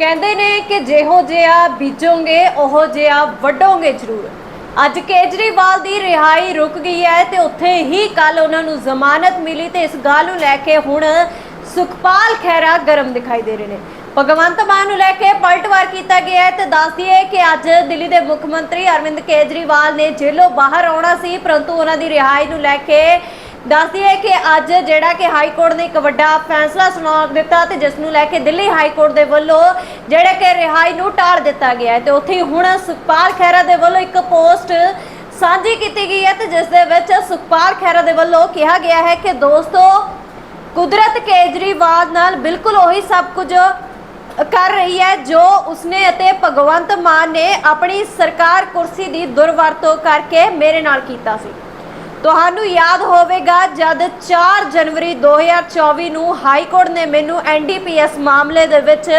ਕਹਿੰਦੇ ਨੇ ਕਿ ਜਿਹੋ ਜਿਹਾ ਬੀਜੋਗੇ, ਉਹੋ ਜਿਹਾ ਵੱਢੋਗੇ ਜ਼ਰੂਰ। ਅੱਜ ਕੇਜਰੀਵਾਲ ਦੀ ਰਿਹਾਈ ਰੁਕ ਗਈ ਹੈ ਤੇ ਉੱਥੇ ਹੀ ਕੱਲ ਉਹਨਾਂ ਨੂੰ ਜ਼ਮਾਨਤ ਮਿਲੀ ਤੇ ਇਸ ਗੱਲ ਨੂੰ ਲੈ ਕੇ ਹੁਣ ਸੁਖਪਾਲ ਖਹਿਰਾ ਗਰਮ ਦਿਖਾਈ ਦੇ ਰਹੇ ਨੇ। ਭਗਵੰਤ ਮਾਨ ਨੂੰ ਲੈ ਕੇ ਪਲਟਵਾਰ ਕੀਤਾ ਗਿਆ ਹੈ ਤੇ ਦੱਸ ਦਈਏ ਕਿ ਅੱਜ ਦਿੱਲੀ ਦੇ ਮੁੱਖ ਮੰਤਰੀ ਅਰਵਿੰਦ ਕੇਜਰੀਵਾਲ ਨੇ ਜੇਲੋਂ ਬਾਹਰ ਆਉਣਾ ਸੀ, ਪਰੰਤੂ ਉਹਨਾਂ ਦੀ ਰਿਹਾਈ ਨੂੰ ਲੈ ਕੇ ਦੱਸਦੀ ਹੈ ਕਿ ਅੱਜ ਜਿਹੜਾ ਕਿ ਹਾਈ ਕੋਰਟ ਨੇ ਇੱਕ ਵੱਡਾ ਫੈਸਲਾ ਸੁਣਾ ਦਿੱਤਾ ਤੇ ਜਿਸ ਨੂੰ ਲੈ ਕੇ ਦਿੱਲੀ ਹਾਈ ਕੋਰਟ ਦੇ ਵੱਲੋਂ ਜਿਹੜੇ ਕਿ ਰਿਹਾਈ ਨੂੰ ਟਾਲ ਦਿੱਤਾ ਗਿਆ ਹੈ ਤੇ ਉੱਥੇ ਹੀ ਹੁਣ ਸੁਖਪਾਲ ਖਹਿਰਾ ਦੇ ਵੱਲੋਂ ਇੱਕ ਪੋਸਟ ਸਾਂਝੀ ਕੀਤੀ ਗਈ ਹੈ ਤੇ ਜਿਸ ਦੇ ਵਿੱਚ ਸੁਖਪਾਲ ਖਹਿਰਾ ਦੇ ਵੱਲੋਂ ਕਿਹਾ ਗਿਆ ਹੈ ਕਿ ਦੋਸਤੋ, ਕੁਦਰਤ ਕੇਜਰੀਵਾਲ ਨਾਲ ਬਿਲਕੁਲ ਉਹੀ ਸਭ ਕੁਝ ਕਰ ਰਹੀ ਹੈ ਜੋ ਉਸਨੇ ਅਤੇ ਭਗਵੰਤ ਮਾਨ ਨੇ ਆਪਣੀ ਸਰਕਾਰ ਕੁਰਸੀ ਦੀ ਦੁਰਵਰਤੋਂ ਕਰਕੇ ਮੇਰੇ ਨਾਲ ਕੀਤਾ ਸੀ। ਤੁਹਾਨੂੰ ਯਾਦ ਹੋਵੇਗਾ ਜਦ 4 ਜਨਵਰੀ 2024 ਨੂੰ ਹਾਈ ਕੋਰਟ ਨੇ ਮੈਨੂੰ ਐਨਡੀਪੀਐਸ ਮਾਮਲੇ ਦੇ ਵਿੱਚ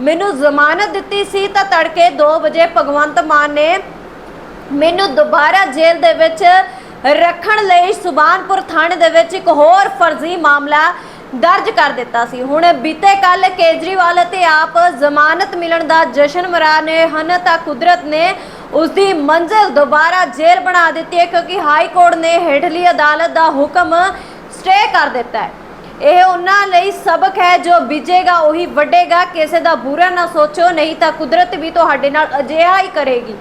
ਮੈਨੂੰ ਜ਼ਮਾਨਤ ਦਿੱਤੀ ਸੀ ਤਾਂ ਤੜਕੇ 2 ਵਜੇ ਭਗਵੰਤ ਮਾਨ ਨੇ ਮੈਨੂੰ ਦੁਬਾਰਾ ਜੇਲ੍ਹ ਦੇ ਵਿੱਚ ਰੱਖਣ ਲਈ ਸੁਬਾਨਪੁਰ ਥਾਣੇ ਦੇ ਵਿੱਚ ਇੱਕ ਹੋਰ ਫਰਜ਼ੀ ਮਾਮਲਾ ਦਰਜ ਕਰ ਦਿੱਤਾ ਸੀ। ਹੁਣ ਬੀਤੇ ਕੱਲ ਕੇਜਰੀਵਾਲ ਅਤੇ ਆਪ ਜ਼ਮਾਨਤ ਮਿਲਣ ਦਾ ਜਸ਼ਨ ਮਨਾ ਰਹੇ ਹਨ ਤਾਂ ਕੁਦਰਤ ਨੇ ਉਸ ਦੀ ਮੰਜ਼ਿਲ ਦੁਬਾਰਾ ਜੇਲ੍ਹ ਬਣਾ ਦਿੱਤੀ। ਹੈ ਕਿਉਂਕਿ ਹਾਈ ਕੋਰਟ ਨੇ ਹੇਠਲੀ ਅਦਾਲਤ ਦਾ ਹੁਕਮ ਸਟੇ ਕਰ ਦਿੱਤਾ ਹੈ। ਇਹ ਉਹਨਾਂ ਲਈ ਸਬਕ ਹੈ ਜੋ ਬੀਜੇਗਾ, ਉਹੀ ਵੱਢੇਗਾ। ਕਿਸੇ ਦਾ ਬੁਰਾ ਨਾ ਸੋਚੋ, ਨਹੀਂ ਤਾਂ ਕੁਦਰਤ ਵੀ ਤੁਹਾਡੇ ਨਾਲ ਅਜਿਹਾ ਹੀ ਕਰੇਗੀ।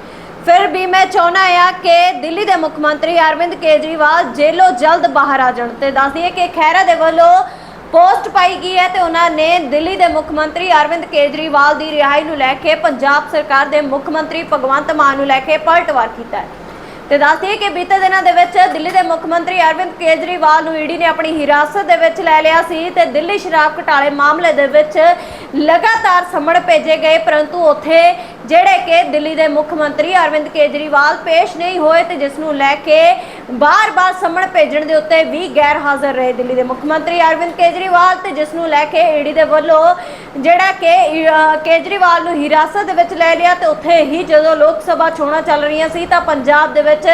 ਫਿਰ ਵੀ ਮੈਂ ਚਾਹੁੰਦਾ ਆ ਕਿ ਦਿੱਲੀ ਦੇ ਮੁੱਖ ਮੰਤਰੀ ਅਰਵਿੰਦ ਕੇਜਰੀਵਾਲ ਜੇਲੋਂ ਜਲਦ ਬਾਹਰ ਆ ਜਾਣ ਤੇ ਦੱਸਦੀ ਦਈਏ ਕਿ ਖਹਿਰਾ ਦੇ ਵੱਲੋਂ ਪੋਸਟ ਪਾਈ ਗਈ ਹੈ ਤੇ ਉਹਨਾਂ ਨੇ ਦਿੱਲੀ ਦੇ ਮੁੱਖ ਮੰਤਰੀ ਅਰਵਿੰਦ ਕੇਜਰੀਵਾਲ ਦੀ ਰਿਹਾਈ ਨੂੰ ਲੈ ਕੇ ਪੰਜਾਬ ਸਰਕਾਰ ਦੇ ਮੁੱਖ ਮੰਤਰੀ ਭਗਵੰਤ ਮਾਨ ਨੂੰ ਲੈ ਕੇ ਪਲਟਵਾਰ ਕੀਤਾ ਹੈ। ਤੇ ਦੱਸ ਕਿ ਬੀਤੇ ਦਿਨਾਂ ਦੇ ਵਿੱਚ ਦਿੱਲੀ ਦੇ ਮੁੱਖ ਮੰਤਰੀ ਅਰਵਿੰਦ ਕੇਜਰੀਵਾਲ ਨੂੰ ਈਡੀ ਨੇ ਆਪਣੀ ਹਿਰਾਸਤ ਦੇ ਵਿੱਚ ਲੈ ਲਿਆ ਸੀ ਤੇ ਦਿੱਲੀ ਸ਼ਰਾਬ ਘਟਾਲੇ ਮਾਮਲੇ ਦੇ ਵਿੱਚ ਲਗਾਤਾਰ ਸਮਣ ਭੇਜੇ ਗਏ, ਪਰੰਤੂ ਉੱਥੇ ਜਿਹੜੇ ਕਿ ਦਿੱਲੀ ਦੇ ਮੁੱਖ ਮੰਤਰੀ ਅਰਵਿੰਦ ਕੇਜਰੀਵਾਲ ਪੇਸ਼ ਨਹੀਂ ਹੋਏ ਤੇ ਜਿਸ ਨੂੰ ਲੈ ਕੇ ਬਾਰ-ਬਾਰ ਸਮਣ ਭੇਜਣ ਦੇ ਉੱਤੇ ਵੀ ਗੈਰ ਹਾਜ਼ਰ ਰਹੇ ਦਿੱਲੀ ਦੇ ਮੁੱਖ ਮੰਤਰੀ ਅਰਵਿੰਦ ਕੇਜਰੀਵਾਲ ਤੇ ਜਿਸ ਨੂੰ ਲੈ ਕੇ ਈਡੀ ਦੇ ਵੱਲੋਂ ਜਿਹੜਾ ਕਿ ਕੇਜਰੀਵਾਲ ਨੂੰ ਹਿਰਾਸਤ ਦੇ ਵਿੱਚ ਲੈ ਲਿਆ ਤੇ ਉੱਥੇ ਹੀ ਜਦੋਂ ਲੋਕ ਸਭਾ ਚੋਣਾਂ ਚੱਲ ਰਹੀਆਂ ਸੀ ਤਾਂ ਪੰਜਾਬ ਦੇ ਵਿੱਚ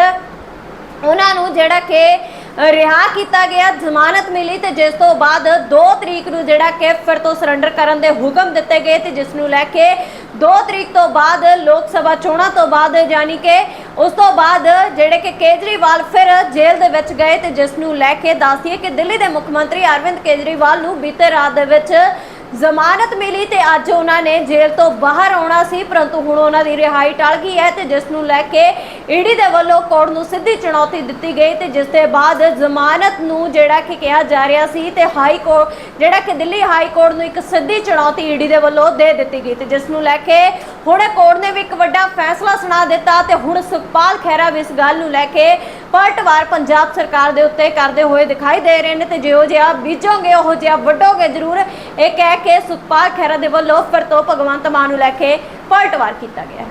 ਉਹਨਾਂ ਨੂੰ ਜਿਹੜਾ ਕਿ ਰਿਹਾ ਕੀਤਾ ਗਿਆ ਜ਼ਮਾਨਤ ਮਿਲੀ ਤੇ ਜਿਸ ਤੋਂ ਬਾਅਦ 2 ਤਰੀਕ ਨੂੰ ਜਿਹੜਾ ਕਿ ਫਿਰ ਤੋਂ ਸਰੈਂਡਰ ਕਰਨ ਦੇ ਹੁਕਮ ਦਿੱਤੇ ਗਏ ਤੇ ਜਿਸ ਨੂੰ ਲੈ ਕੇ 2 ਤਰੀਕ ਤੋਂ ਬਾਅਦ ਲੋਕ ਸਭਾ ਚੋਣਾਂ ਤੋਂ ਬਾਅਦ ਯਾਨੀ ਕਿ ਉਸ ਤੋਂ ਬਾਅਦ ਜਿਹੜੇ ਕਿ ਕੇਜਰੀਵਾਲ ਫਿਰ ਜੇਲ੍ਹ ਦੇ ਵਿੱਚ ਗਏ ਤੇ ਜਿਸ ਨੂੰ ਲੈ ਕੇ ਦੱਸਦੀਏ ਕਿ ਦਿੱਲੀ ਦੇ ਮੁੱਖ ਮੰਤਰੀ ਅਰਵਿੰਦ ਕੇਜਰੀਵਾਲ ਨੂੰ ਬੀਤੇ ਰਾਤ ਦੇ ਵਿੱਚ ਜ਼ਮਾਨਤ ਮਿਲੀ ਤੇ ਅੱਜ ਉਹਨਾਂ ਨੇ ਜੇਲ੍ਹ ਤੋਂ ਬਾਹਰ ਆਉਣਾ ਸੀ, ਪਰੰਤੂ ਹੁਣ ਉਹਨਾਂ ਦੀ ਰਿਹਾਈ ਟਲ ਗਈ ਹੈ ਤੇ ਜਿਸ ਨੂੰ ਲੈ ਕੇ ਈਡੀ ਦੇ ਵੱਲੋਂ ਕੋਰਟ ਨੂੰ ਸਿੱਧੀ ਚੁਣੌਤੀ ਦਿੱਤੀ ਗਈ ਤੇ ਜਿਸ ਦੇ ਬਾਅਦ ਜ਼ਮਾਨਤ ਨੂੰ ਜਿਹੜਾ ਕਿ ਕਿਹਾ ਜਾ ਰਿਹਾ ਸੀ ਤੇ ਹਾਈ ਕੋਰਟ ਜਿਹੜਾ ਕਿ ਦਿੱਲੀ ਹਾਈ ਕੋਰਟ ਨੂੰ ਇੱਕ ਸਿੱਧੀ ਚੁਣੌਤੀ ਈਡੀ ਦੇ ਵੱਲੋਂ ਦੇ ਦਿੱਤੀ ਗਈ ਤੇ ਜਿਸ ਨੂੰ ਲੈ ਕੇ ਹੁਣ ਕੋਰਟ ਨੇ ਵੀ ਇੱਕ ਵੱਡਾ ਫੈਸਲਾ ਸੁਣਾ ਦਿੱਤਾ ਤੇ ਹੁਣ ਸੁਖਪਾਲ ਖਹਿਰਾ ਵੀ ਇਸ ਗੱਲ ਨੂੰ ਲੈ ਕੇ ਪਲਟਵਾਰ ਪੰਜਾਬ ਸਰਕਾਰ ਦੇ ਉੱਤੇ ਕਰਦੇ ਹੋਏ ਦਿਖਾਈ ਦੇ ਰਹੇ ਨੇ ਤੇ ਜਿਹੋ ਜਿਹਾ ਬੀਜੋਗੇ, ਉਹੋ ਜਿਹਾ ਵੱਢੋਗੇ, ਜ਼ਰੂਰ ਇਹ ਕਹਿ ਕੇ ਸੁਖਪਾਲ ਖਹਿਰਾ ਦੇ ਵੱਲੋਂ ਫਿਰ ਤੋਂ ਭਗਵੰਤ ਮਾਨ ਨੂੰ ਲੈ ਕੇ ਪਲਟਵਾਰ ਕੀਤਾ ਗਿਆ ਹੈ।